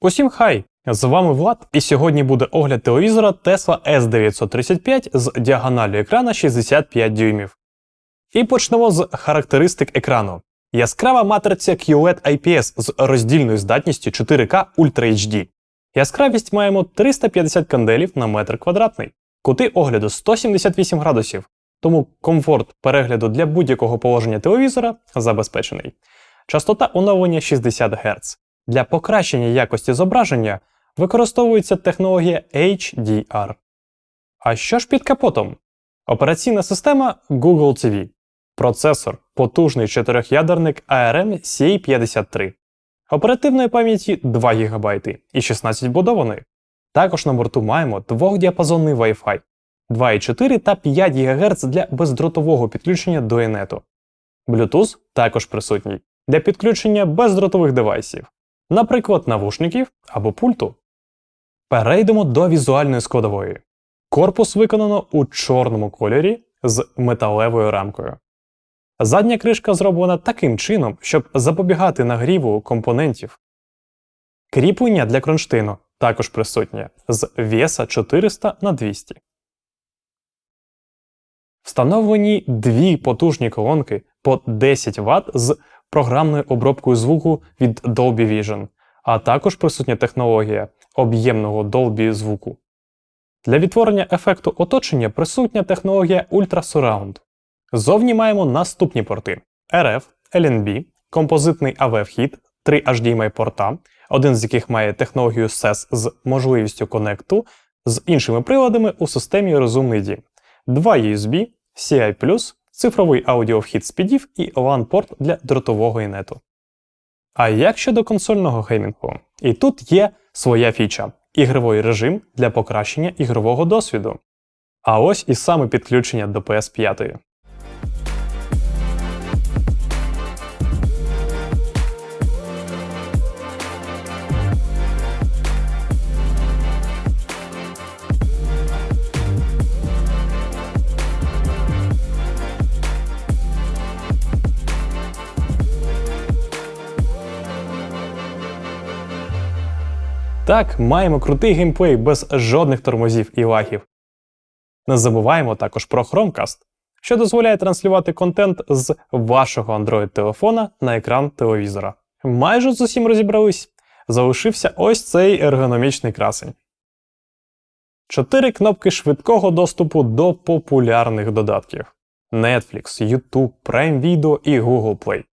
Усім хай! З вами Влад, і сьогодні буде огляд телевізора Tesla S935 з діагоналю екрана 65 дюймів. І почнемо з характеристик екрану. Яскрава матриця QLED IPS з роздільною здатністю 4K Ultra HD. Яскравість маємо 350 канделів на метр квадратний, кути огляду 178 градусів, тому комфорт перегляду для будь-якого положення телевізора забезпечений. Частота оновлення 60 Гц. Для покращення якості зображення використовується технологія HDR. А що ж під капотом? Операційна система Google TV, процесор, потужний чотирьохядерник ARM CA53, оперативної пам'яті 2 ГБ і 16 будованої. Також на борту маємо двохдіапазонний Wi-Fi 2,4 та 5 ГГц для бездротового підключення до інету. Bluetooth також присутній для підключення бездротових девайсів, наприклад, навушників або пульту. Перейдемо до візуальної складової. Корпус виконано у чорному кольорі з металевою рамкою. Задня кришка зроблена таким чином, щоб запобігати нагріву компонентів. Кріплення для кронштейну також присутнє з веса 400 на 200. Встановлені дві потужні колонки по 10 Вт з програмною обробкою звуку від Dolby Vision, а також присутня технологія об'ємного Dolby звуку. Для відтворення ефекту оточення присутня технологія Ultra Surround. Зовні маємо наступні порти: RF, LNB, композитний AV-вхід, 3 HDMI порта, один з яких має технологію SES з можливістю конекту з іншими приладами у системі Розумний дім, 2 USB, CI+, цифровий аудіовхід з підів і LAN-порт для дротового інету. А як щодо консольного геймінгу? І тут є своя фіча ігровий режим для покращення ігрового досвіду. А ось і саме підключення до PS5. Так, маємо крутий геймплей без жодних тормозів і лагів. Не забуваємо також про Chromecast, що дозволяє транслювати контент з вашого Android-телефона на екран телевізора. Майже з усім розібрались. Залишився ось цей ергономічний красень. Чотири кнопки швидкого доступу до популярних додатків: Netflix, YouTube, Prime Video і Google Play.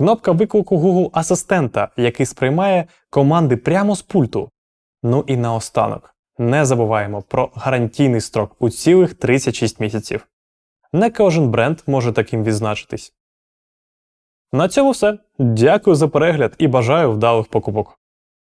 Кнопка виклику Google Асистента, який сприймає команди прямо з пульту. Ну і наостанок, не забуваємо про гарантійний строк у цілих 36 місяців. Не кожен бренд може таким відзначитись. На цьому все. Дякую за перегляд і бажаю вдалих покупок.